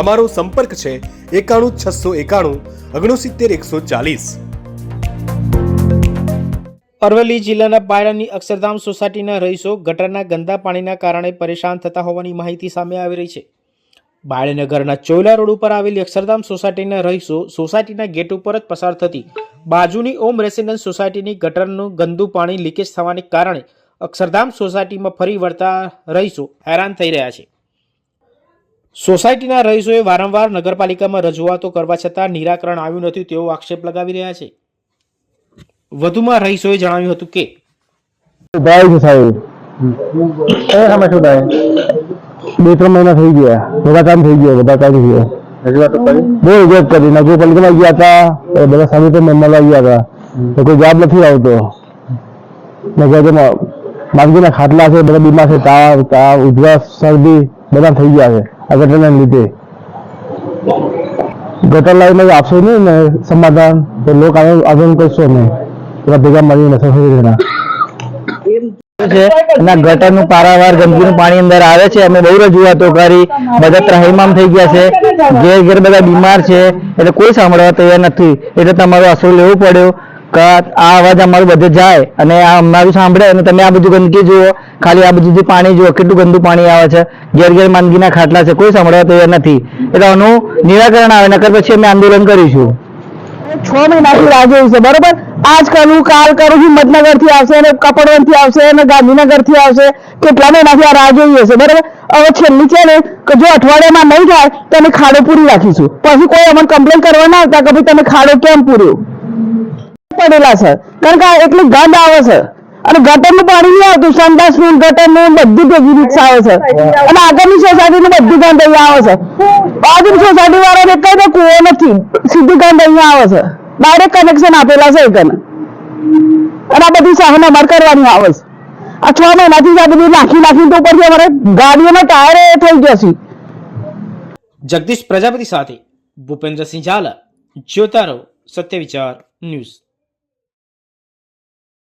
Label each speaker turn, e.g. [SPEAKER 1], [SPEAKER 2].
[SPEAKER 1] અમારો સંપર્ક છે એકાણું છસો એકાણું ઓગણસિત્તેર એકસો ચાલીસ.
[SPEAKER 2] અરવલ્લી જિલ્લાના બાયડાની અક્ષરધામ સોસાયટીના રહીશો ગટરના ગંદા પાણીના કારણે પરેશાન થતા હોવાની માહિતી સામે આવી રહી છે. બાયડનગરના ચોયલા રોડ ઉપર આવેલી અક્ષરધામ સોસાયટીના રહીશો સોસાયટીના ગેટ ઉપર જ પસાર થતી બાજુની ઓમ રેસિડન્સ સોસાયટીની ગટરનું ગંદુ પાણી લીકેજ થવાને કારણે અક્ષરધામ સોસાયટીમાં ફરી વળતા રહીશો હેરાન થઈ રહ્યા છે. સોસાયટીના રહીશોએ વારંવાર નગરપાલિકામાં રજૂઆતો કરવા છતાં નિરાકરણ આવ્યું નથી તેવો આક્ષેપ લગાવી રહ્યા છે. વધુમાં રહીશોએ જણાવ્યું હતું કે
[SPEAKER 3] ભાઈ છે સાહેબ. એ શું થાય બે ત્રણ મહિના થઈ ગયા. બધા કામ થઈ ગયા બધા કામ થઈ ગયા. બહુ રજૂઆત કરી. નગરપાલિકામાં ગયા હતા બધા સામે મળવા ગયા હતા. તો કોઈ જવાબ નથી આવતો. નગરના બાજુના ખાટલા છે બધા બીમાર છે તાવ તાવ ઉધરસ શરદી બધા થઈ ગયા છે. ગટરના લીધે. ગટર લાવીને આપશો નહીં ને સમાધાન, તો લોકો આગળ કરશો નહીં બધા ભેગા મળીને સફાઈ
[SPEAKER 4] એના ગટરનું પારાવાર ગંદકીનું પાણી અંદર આવે છે. અમે બહુ રજૂઆતો કરી. બધા ત્રાહિમામ થઈ ગયા છે. ઘેર ઘેર બધા બીમાર છે. એટલે કોઈ સાંભળવા તૈયાર નથી. એટલે તમારો આશરો લેવો પડ્યો. કે આ અવાજ અમારું બધે જાય અને આ અમારું સાંભળે અને તમે આ બધું ગંદકી જુઓ. ખાલી આ બધું પાણી જુઓ, કેટલું ગંદુ પાણી આવે છે. ઘેર ઘેર માંદગીના ખાટલા છે. કોઈ સાંભળવા તૈયાર નથી. એટલે આનું નિરાકરણ આવે, નકર પછી અમે આંદોલન કરીશું.
[SPEAKER 3] છ મહિનાથી રાહ જોયું છે, બરોબર? આજ કરું, કાલ કરું હિંમતનગરથી આવશે અને કપડવનથી આવશે અને ગાંધીનગરથી આવશે કેટલા મહિનાથી આ રાહ જોઈએ છે, બરોબર? હવે છેલ્લી છે ને, કે જો અઠવાડિયામાં નહીં થાય, તો અમે ખાડો પૂરી રાખીશું. પછી કોઈ અમને કમ્પ્લેન કરવા ના આવતા કે ભાઈ તમે ખાડો કેમ પૂર્યો? પડેલા છે. કારણ કે એટલું ગંધ આવે છે. અને ગટરનું પાણી નહીં આવતું સંડાસનું ગટરનું બધું ભેગી રિક્ષા આવે છે. અને આગળની સોસાયટીનું બધું ગંધ અહીંયા આવે છે. બાજુની સોસાયટી વાળાને કઈ તો નથી. સીધું ગંધ અહીંયા આવે છે. ડાયરેક્ટ કનેક્શન આપેલા છે એકને અને આ બધી સહન અમારે કરવાની આવે છે. આ છ મહિનાથી આ બધું નાખી નાખી તો ઉપરથી અમારે ગાડીઓના ટાયર થઈ ગયા છે.
[SPEAKER 2] જગદીશ પ્રજાપતિ સાથે ભૂપેન્દ્રસિંહ ઝાલા, જ્યોતારો સત્ય વિચાર ન્યૂઝ.